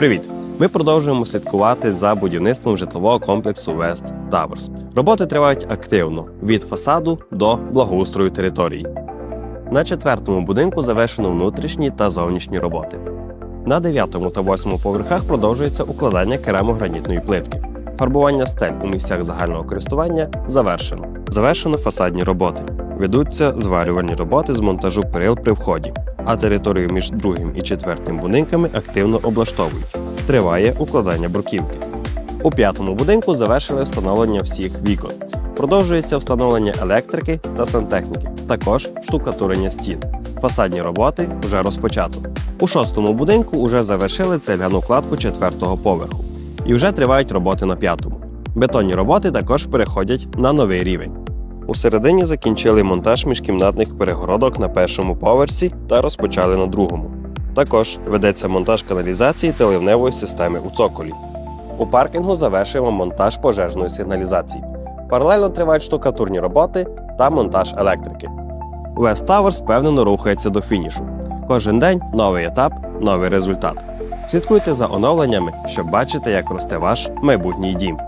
Привіт! Ми продовжуємо слідкувати за будівництвом житлового комплексу West Towers. Роботи тривають активно від фасаду до благоустрою території. На четвертому будинку завершено внутрішні та зовнішні роботи. На дев'ятому та восьмому поверхах продовжується укладання керамогранітної плитки. Фарбування стель у місцях загального користування завершено. Завершено фасадні роботи. Ведуться зварювальні роботи з монтажу перил при вході, а територію між другим і четвертим будинками активно облаштовують. Триває укладання бруківки. У п'ятому будинку завершили встановлення всіх вікон. Продовжується встановлення електрики та сантехніки, також штукатурення стін. Фасадні роботи вже розпочато. У шостому будинку вже завершили цегляну кладку четвертого поверху і вже тривають роботи на п'ятому. Бетонні роботи також переходять на новий рівень. У середині закінчили монтаж міжкімнатних перегородок на першому поверсі та розпочали на другому. Також ведеться монтаж каналізації та ливневої системи у цоколі. У паркінгу завершуємо монтаж пожежної сигналізації. Паралельно тривають штукатурні роботи та монтаж електрики. West Towers впевнено рухається до фінішу. Кожен день новий етап, новий результат. Слідкуйте за оновленнями, щоб бачити, як росте ваш майбутній дім.